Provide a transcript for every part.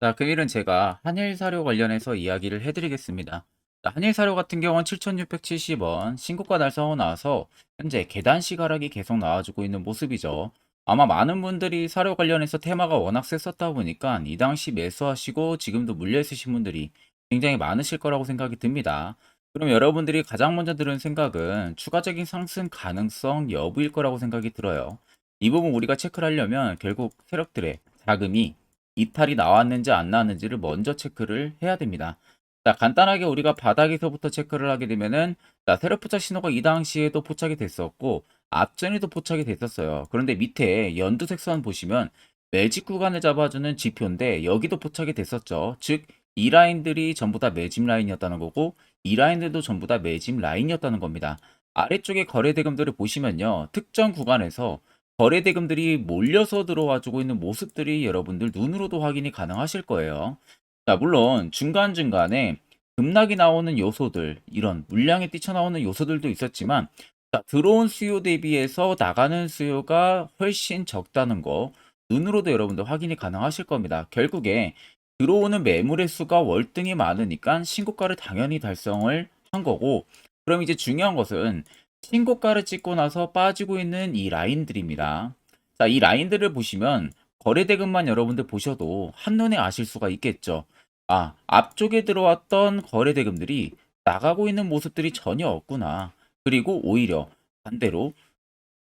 자, 금일은 제가 한일 사료 관련해서 이야기를 해드리겠습니다. 자, 한일 사료 같은 경우는 7,670원 신고가 달성하고 나서 현재 계단식 하락이 계속 나와주고 있는 모습이죠. 아마 많은 분들이 사료 관련해서 테마가 워낙 셌었다 보니까 이 당시 매수하시고 지금도 물려 있으신 분들이 굉장히 많으실 거라고 생각이 듭니다. 그럼 여러분들이 가장 먼저 들은 생각은 추가적인 상승 가능성 여부일 거라고 생각이 들어요. 이 부분 우리가 체크를 하려면 결국 세력들의 자금이 이탈이 나왔는지 안 나왔는지를 먼저 체크를 해야 됩니다. 자, 간단하게 우리가 바닥에서부터 체크를 하게 되면은 자, 세력 포착 신호가 이 당시에도 포착이 됐었고 앞전에도 포착이 됐었어요. 그런데 밑에 연두색 선 보시면 매집 구간을 잡아주는 지표인데 여기도 포착이 됐었죠. 즉, 이 라인들이 전부 다 매집 라인이었다는 거고 이 라인들도 전부 다 매집 라인이었다는 겁니다. 아래쪽에 거래 대금들을 보시면요. 특정 구간에서 거래 대금들이 몰려서 들어와 주고 있는 모습들이 여러분들 눈으로도 확인이 가능하실 거예요. 자, 물론 중간중간에 급락이 나오는 요소들, 이런 물량이 뛰쳐나오는 요소들도 있었지만, 자, 들어온 수요 대비해서 나가는 수요가 훨씬 적다는 거, 눈으로도 여러분들 확인이 가능하실 겁니다. 결국에 들어오는 매물의 수가 월등히 많으니까 신고가를 당연히 달성을 한 거고, 그럼 이제 중요한 것은 신고가를 찍고 나서 빠지고 있는 이 라인들입니다. 자, 이 라인들을 보시면 거래대금만 여러분들 보셔도 한눈에 아실 수가 있겠죠. 아, 앞쪽에 들어왔던 거래대금들이 나가고 있는 모습들이 전혀 없구나. 그리고 오히려 반대로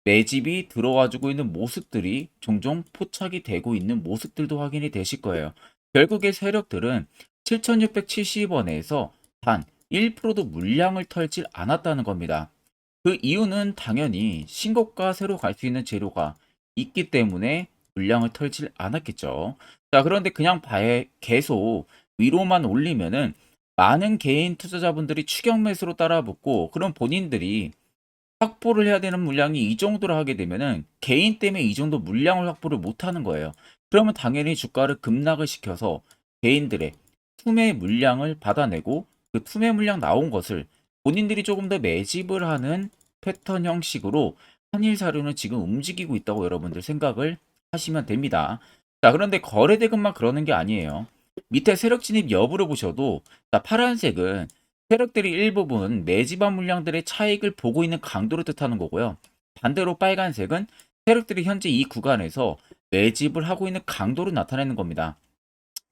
매집이 들어와주고 있는 모습들이 종종 포착이 되고 있는 모습들도 확인이 되실 거예요. 결국에 세력들은 7,670원에서 단 1%도 물량을 털질 않았다는 겁니다. 그 이유는 당연히 신고가 새로 갈 수 있는 재료가 있기 때문에 물량을 털질 않았겠죠. 자, 그런데 그냥 바에 계속 위로만 올리면은 많은 개인 투자자분들이 추격 매수로 따라붙고 그럼 본인들이 확보를 해야 되는 물량이 이 정도로 하게 되면은 개인 때문에 이 정도 물량을 확보를 못 하는 거예요. 그러면 당연히 주가를 급락을 시켜서 개인들의 투매 물량을 받아내고 그 투매 물량 나온 것을 본인들이 조금 더 매집을 하는 패턴 형식으로 한일 사료는 지금 움직이고 있다고 여러분들 생각을 하시면 됩니다. 자, 그런데 거래 대금만 그러는 게 아니에요. 밑에 세력 진입 여부를 보셔도 자, 파란색은 세력들이 일부분 매집한 물량들의 차익을 보고 있는 강도를 뜻하는 거고요. 반대로 빨간색은 세력들이 현재 이 구간에서 매집을 하고 있는 강도를 나타내는 겁니다.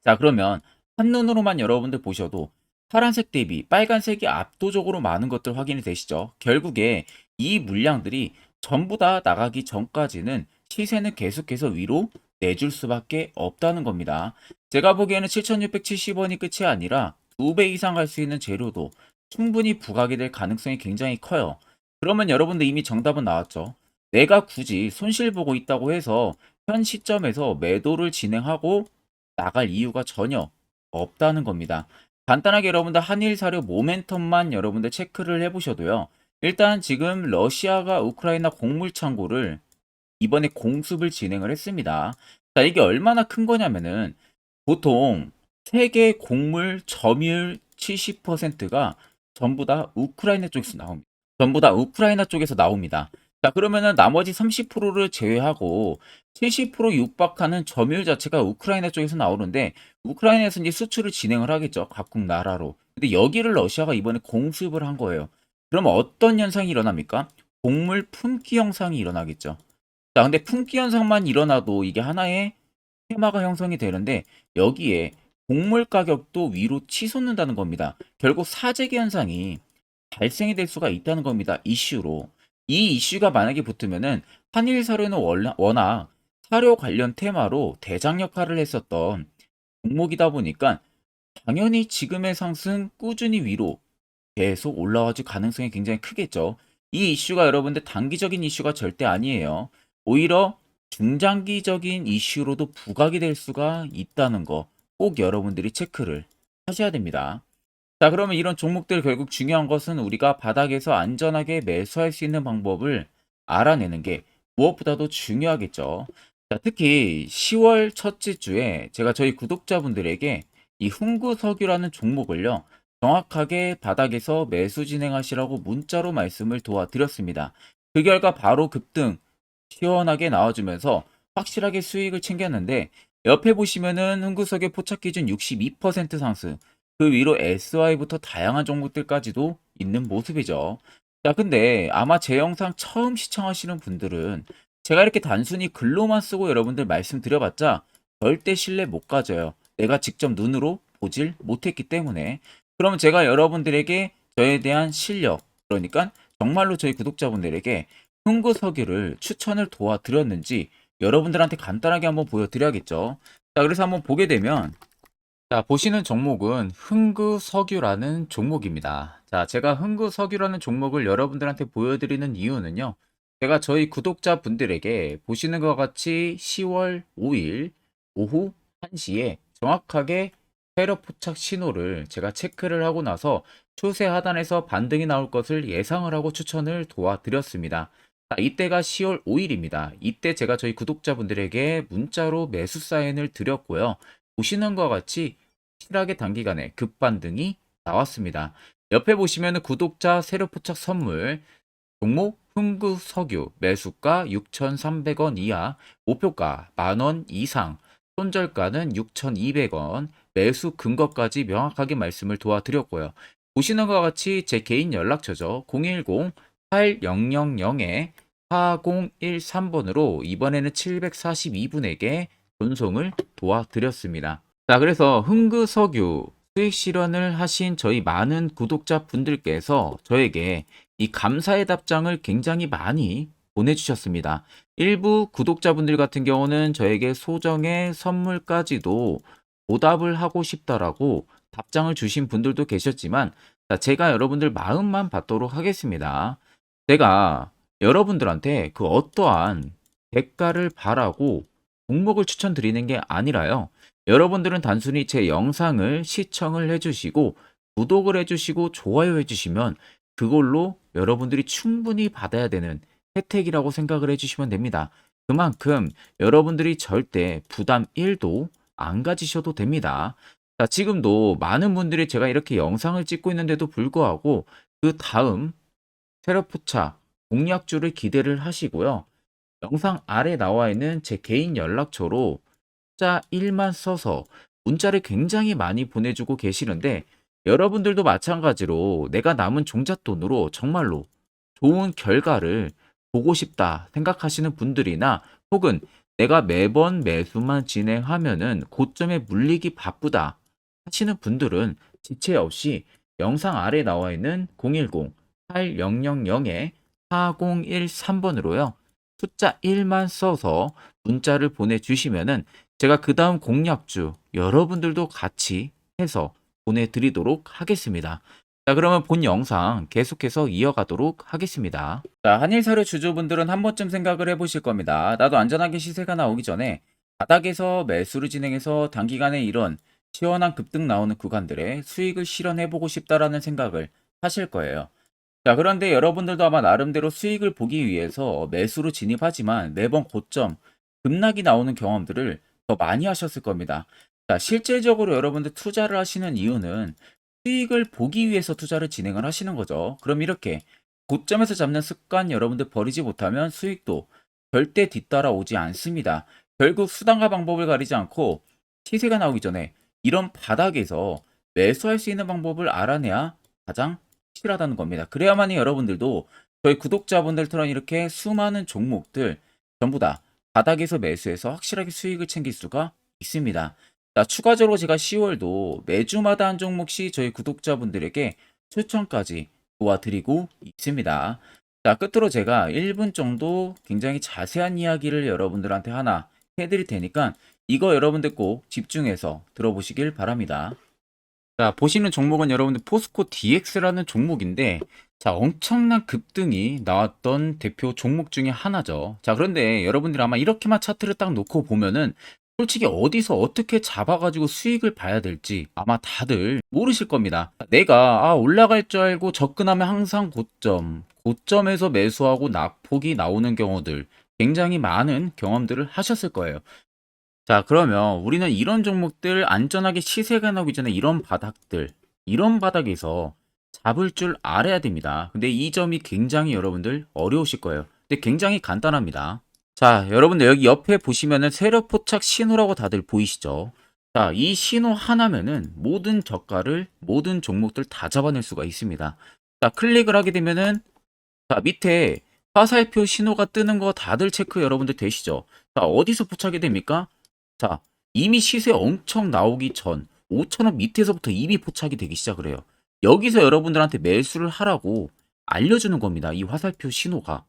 자, 그러면 한눈으로만 여러분들 보셔도 파란색 대비 빨간색이 압도적으로 많은 것들 확인이 되시죠? 결국에 이 물량들이 전부 다 나가기 전까지는 시세는 계속해서 위로 내줄 수밖에 없다는 겁니다. 제가 보기에는 7,670원이 끝이 아니라 2배 이상 갈 수 있는 재료도 충분히 부각이 될 가능성이 굉장히 커요. 그러면 여러분들 이미 정답은 나왔죠. 내가 굳이 손실 보고 있다고 해서 현 시점에서 매도를 진행하고 나갈 이유가 전혀 없다는 겁니다. 간단하게 여러분들 한일 사료 모멘텀만 여러분들 체크를 해보셔도요. 일단 지금 러시아가 우크라이나 곡물 창고를 이번에 공습을 진행을 했습니다. 자, 이게 얼마나 큰 거냐면은 보통 세계 곡물 점유율 70%가 전부 다 우크라이나 쪽에서 나옵니다. 전부 다 우크라이나 쪽에서 나옵니다. 자, 그러면은 나머지 30%를 제외하고 70% 육박하는 점유율 자체가 우크라이나 쪽에서 나오는데 우크라이나에서 이제 수출을 진행을 하겠죠. 각국 나라로. 근데 여기를 러시아가 이번에 공습을 한 거예요. 그럼 어떤 현상이 일어납니까? 곡물 품귀 현상이 일어나겠죠. 자, 근데 품귀 현상만 일어나도 이게 하나의 테마가 형성이 되는데 여기에 곡물 가격도 위로 치솟는다는 겁니다. 결국 사재기 현상이 발생이 될 수가 있다는 겁니다. 이슈로. 이 이슈가 만약에 붙으면은 한일 사료는 워낙 사료 관련 테마로 대장 역할을 했었던 종목이다 보니까 당연히 지금의 상승 꾸준히 위로 계속 올라와줄 가능성이 굉장히 크겠죠. 이 이슈가 여러분들 단기적인 이슈가 절대 아니에요. 오히려 중장기적인 이슈로도 부각이 될 수가 있다는 거 꼭 여러분들이 체크를 하셔야 됩니다. 자, 그러면 이런 종목들 결국 중요한 것은 우리가 바닥에서 안전하게 매수할 수 있는 방법을 알아내는 게 무엇보다도 중요하겠죠. 자, 특히 10월 첫째 주에 제가 저희 구독자분들에게 이 흥구석유라는 종목을요, 정확하게 바닥에서 매수 진행하시라고 문자로 말씀을 도와드렸습니다. 그 결과 바로 급등 시원하게 나와주면서 확실하게 수익을 챙겼는데 옆에 보시면은 흥구석의 포착 기준 62% 상승, 그 위로 SY부터 다양한 종목들까지도 있는 모습이죠. 자, 근데 아마 제 영상 처음 시청하시는 분들은 제가 이렇게 단순히 글로만 쓰고 여러분들 말씀드려봤자 절대 신뢰 못 가져요. 내가 직접 눈으로 보질 못했기 때문에. 그러면 제가 여러분들에게 저에 대한 실력, 그러니까 정말로 저희 구독자분들에게 흥구석유를 추천을 도와드렸는지 여러분들한테 간단하게 한번 보여드려야겠죠. 자, 그래서 한번 보게 되면 자, 보시는 종목은 흥구석유라는 종목입니다. 자, 제가 흥구석유라는 종목을 여러분들한테 보여드리는 이유는요. 제가 저희 구독자분들에게 보시는 것 같이 10월 5일 오후 1시에 정확하게 세력 포착 신호를 제가 체크를 하고 나서 추세 하단에서 반등이 나올 것을 예상을 하고 추천을 도와드렸습니다. 자, 이때가 10월 5일입니다. 이때 제가 저희 구독자분들에게 문자로 매수 사인을 드렸고요. 보시는 것과 같이 실하게 단기간에 급반등이 나왔습니다. 옆에 보시면 구독자 세력 포착 선물 종목 흥구 석유 매수가 6,300원 이하 목표가 만원 이상 손절가는 6,200원 매수 근거까지 명확하게 말씀을 도와드렸고요. 보시는 것과 같이 제 개인 연락처죠. 010-8000에 4013번으로 이번에는 742분에게 전송을 도와드렸습니다. 자, 그래서 흥그석유 수익 실현을 하신 저희 많은 구독자 분들께서 저에게 이 감사의 답장을 굉장히 많이 보내주셨습니다. 일부 구독자분들 같은 경우는 저에게 소정의 선물까지도 보답을 하고 싶다라고 답장을 주신 분들도 계셨지만 자, 제가 여러분들 마음만 받도록 하겠습니다. 제가 여러분들한테 그 어떠한 대가를 바라고 종목을 추천드리는 게 아니라요. 여러분들은 단순히 제 영상을 시청을 해주시고 구독을 해주시고 좋아요 해주시면 그걸로 여러분들이 충분히 받아야 되는 혜택이라고 생각을 해주시면 됩니다. 그만큼 여러분들이 절대 부담 1도 안 가지셔도 됩니다. 자, 지금도 많은 분들이 제가 이렇게 영상을 찍고 있는데도 불구하고 그 다음 세력포차 공략주를 기대를 하시고요. 영상 아래 나와 있는 제 개인 연락처로 숫 자 1만 써서 문자를 굉장히 많이 보내주고 계시는데 여러분들도 마찬가지로 내가 남은 종잣돈으로 정말로 좋은 결과를 보고 싶다 생각하시는 분들이나 혹은 내가 매번 매수만 진행하면은 고점에 물리기 바쁘다 하시는 분들은 지체 없이 영상 아래 나와 있는 010-8000에 4013번으로요. 숫자 1만 써서 문자를 보내주시면은 제가 그 다음 공략주 여러분들도 같이 해서 보내드리도록 하겠습니다. 자, 그러면 본 영상 계속해서 이어가도록 하겠습니다. 자, 한일 사료 주주분들은 한 번쯤 생각을 해보실 겁니다. 나도 안전하게 시세가 나오기 전에 바닥에서 매수를 진행해서 단기간에 이런 시원한 급등 나오는 구간들에 수익을 실현해보고 싶다라는 생각을 하실 거예요. 자, 그런데 여러분들도 아마 나름대로 수익을 보기 위해서 매수로 진입하지만 매번 고점, 급락이 나오는 경험들을 더 많이 하셨을 겁니다. 자, 실질적으로 여러분들 투자를 하시는 이유는 수익을 보기 위해서 투자를 진행을 하시는 거죠. 그럼 이렇게 고점에서 잡는 습관 여러분들 버리지 못하면 수익도 절대 뒤따라오지 않습니다. 결국 수단과 방법을 가리지 않고 시세가 나오기 전에 이런 바닥에서 매수할 수 있는 방법을 알아내야 가장 확실하다는 겁니다. 그래야만이 여러분들도 저희 구독자분들처럼 이렇게 수많은 종목들 전부 다 바닥에서 매수해서 확실하게 수익을 챙길 수가 있습니다. 자, 추가적으로 제가 10월도 매주마다 한 종목씩 저희 구독자분들에게 추천까지 도와드리고 있습니다. 자, 끝으로 제가 1분 정도 굉장히 자세한 이야기를 여러분들한테 하나 해드릴 테니까 이거 여러분들 꼭 집중해서 들어보시길 바랍니다. 자, 보시는 종목은 여러분들 포스코 DX라는 종목인데, 자, 엄청난 급등이 나왔던 대표 종목 중에 하나죠. 자, 그런데 여러분들 아마 이렇게만 차트를 딱 놓고 보면은 솔직히 어디서 어떻게 잡아가지고 수익을 봐야 될지 아마 다들 모르실 겁니다. 내가 아, 올라갈 줄 알고 접근하면 항상 고점, 고점에서 매수하고 낙폭이 나오는 경우들 굉장히 많은 경험들을 하셨을 거예요. 자, 그러면 우리는 이런 종목들 안전하게 시세가 나기 전에 이런 바닥들, 이런 바닥에서 잡을 줄 알아야 됩니다. 근데 이 점이 굉장히 여러분들 어려우실 거예요. 근데 굉장히 간단합니다. 자, 여러분들 여기 옆에 보시면은 세력 포착 신호라고 다들 보이시죠? 자, 이 신호 하나면은 모든 저가를 모든 종목들 다 잡아낼 수가 있습니다. 자, 클릭을 하게 되면은 자, 밑에 화살표 신호가 뜨는 거 다들 체크 여러분들 되시죠? 자, 어디서 포착이 됩니까? 자, 이미 시세 엄청 나오기 전 5천원 밑에서부터 이미 포착이 되기 시작을 해요. 여기서 여러분들한테 매수를 하라고 알려주는 겁니다. 이 화살표 신호가.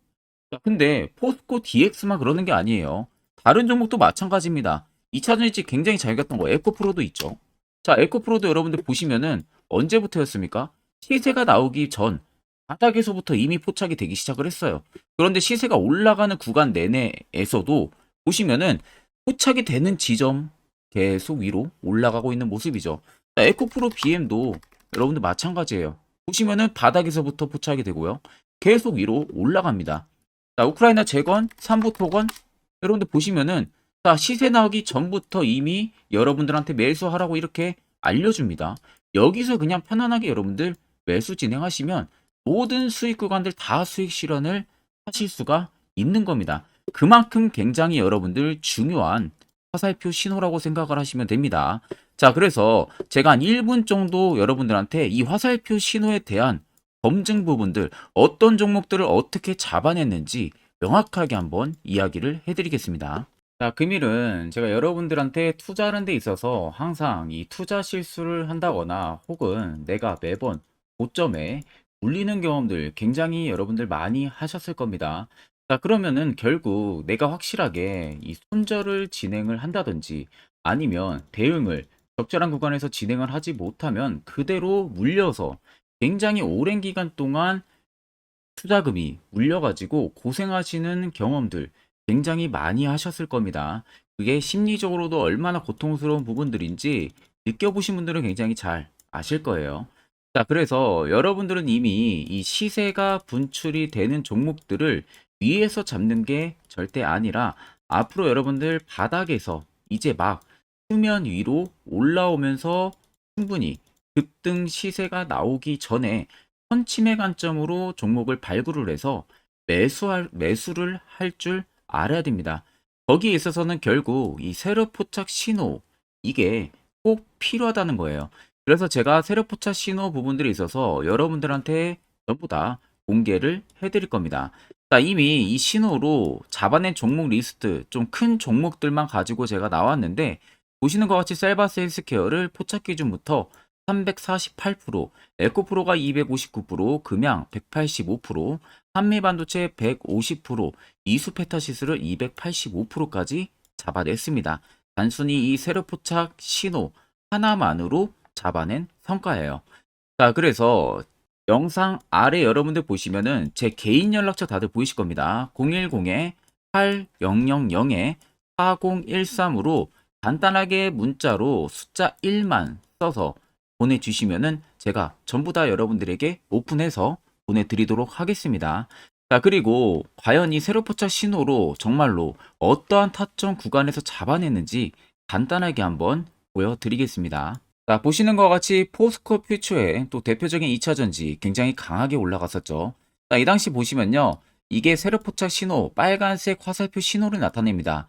자, 근데 포스코 DX만 그러는 게 아니에요. 다른 종목도 마찬가지입니다. 2차전 일찍 굉장히 잘 갔던 거 에코프로도 있죠. 자, 에코프로도 여러분들 보시면은 언제부터였습니까? 시세가 나오기 전 바닥에서부터 이미 포착이 되기 시작을 했어요. 그런데 시세가 올라가는 구간 내내에서도 보시면은 포착이 되는 지점 계속 위로 올라가고 있는 모습이죠. 자, 에코프로 BM도 여러분들 마찬가지예요. 보시면은 바닥에서부터 포착이 되고요. 계속 위로 올라갑니다. 자, 우크라이나 재건, 삼부 토건 여러분들 보시면은 자, 시세 나오기 전부터 이미 여러분들한테 매수하라고 이렇게 알려줍니다. 여기서 그냥 편안하게 여러분들 매수 진행하시면 모든 수익 구간들 다 수익 실현을 하실 수가 있는 겁니다. 그만큼 굉장히 여러분들 중요한 화살표 신호라고 생각을 하시면 됩니다. 자, 그래서 제가 한 1분 정도 여러분들한테 이 화살표 신호에 대한 검증 부분들, 어떤 종목들을 어떻게 잡아냈는지 명확하게 한번 이야기를 해드리겠습니다. 자, 금일은 제가 여러분들한테 투자하는 데 있어서 항상 이 투자 실수를 한다거나 혹은 내가 매번 고점에 물리는 경험들 굉장히 여러분들 많이 하셨을 겁니다. 자, 그러면은 결국 내가 확실하게 이 손절을 진행을 한다든지 아니면 대응을 적절한 구간에서 진행을 하지 못하면 그대로 물려서 굉장히 오랜 기간 동안 투자금이 물려가지고 고생하시는 경험들 굉장히 많이 하셨을 겁니다. 그게 심리적으로도 얼마나 고통스러운 부분들인지 느껴보신 분들은 굉장히 잘 아실 거예요. 자, 그래서 여러분들은 이미 이 시세가 분출이 되는 종목들을 위에서 잡는 게 절대 아니라 앞으로 여러분들 바닥에서 이제 막 수면 위로 올라오면서 충분히 급등 시세가 나오기 전에 선침의 관점으로 종목을 발굴을 해서 매수할, 매수를 할 줄 알아야 됩니다. 거기에 있어서는 결국 이 세력 포착 신호, 이게 꼭 필요하다는 거예요. 그래서 제가 세력 포착 신호 부분들이 있어서 여러분들한테 전부 다 공개를 해드릴 겁니다. 자, 이미 이 신호로 잡아낸 종목 리스트, 좀 큰 종목들만 가지고 제가 나왔는데, 보시는 것 같이 셀바스 헬스케어를 포착 기준부터 348%, 에코프로가 259%, 금양 185%, 한미반도체 150%, 이수페타시스를 285%까지 잡아냈습니다. 단순히 이 세력 포착 신호 하나만으로 잡아낸 성과예요. 자, 그래서 영상 아래 여러분들 보시면은 제 개인 연락처 다들 보이실 겁니다. 010-8010-4013으로 간단하게 문자로 숫자 1만 써서 보내주시면은 제가 전부 다 여러분들에게 오픈해서 보내드리도록 하겠습니다. 자, 그리고 과연 이 세로 포착 신호로 정말로 어떠한 타점 구간에서 잡아냈는지 간단하게 한번 보여드리겠습니다. 자, 보시는 것과 같이 포스코 퓨처의 또 대표적인 2차전지 굉장히 강하게 올라갔었죠. 자, 이 당시 보시면요. 이게 세력 포착 신호, 빨간색 화살표 신호를 나타냅니다.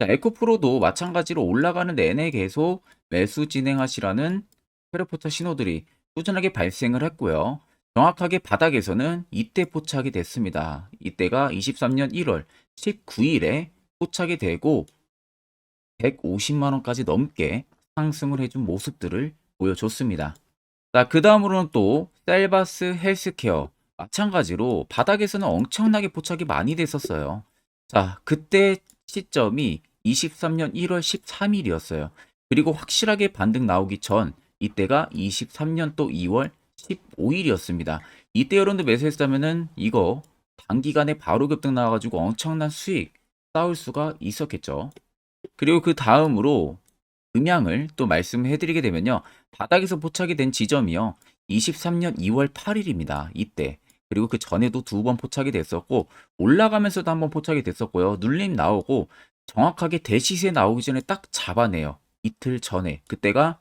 자, 에코프로도 마찬가지로 올라가는 내내 계속 매수 진행하시라는 페르포터 신호들이 꾸준하게 발생을 했고요. 정확하게 바닥에서는 이때 포착이 됐습니다. 이때가 23년 1월 19일에 포착이 되고 150만원까지 넘게 상승을 해준 모습들을 보여줬습니다. 자, 그 다음으로는 또 셀바스 헬스케어 마찬가지로 바닥에서는 엄청나게 포착이 많이 됐었어요. 자, 그때 시점이 23년 1월 13일이었어요. 그리고 확실하게 반등 나오기 전 이때가 23년 또 2월 15일이었습니다. 이때 여러분들 매수했다면은 이거 단기간에 바로 급등 나와가지고 엄청난 수익 쌓을 수가 있었겠죠. 그리고 그 다음으로 음향을 또 말씀해 드리게 되면요. 바닥에서 포착이 된 지점이요. 23년 2월 8일입니다. 이때. 그리고 그 전에도 두 번 포착이 됐었고 올라가면서도 한 번 포착이 됐었고요. 눌림 나오고 정확하게 대시세 나오기 전에 딱 잡아내요. 이틀 전에. 그때가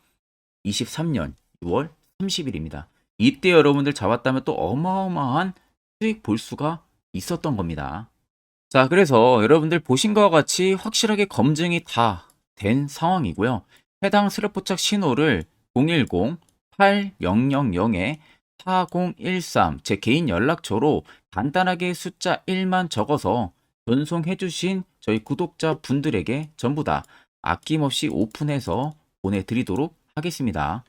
23년 6월 30일입니다. 이때 여러분들 잡았다면 또 어마어마한 수익 볼 수가 있었던 겁니다. 자, 그래서 여러분들 보신 것과 같이 확실하게 검증이 다 된 상황이고요. 해당 스랩 포착 신호를 010-8000-4013 제 개인 연락처로 간단하게 숫자 1만 적어서 전송해 주신 저희 구독자 분들에게 전부 다 아낌없이 오픈해서 보내드리도록 하겠습니다.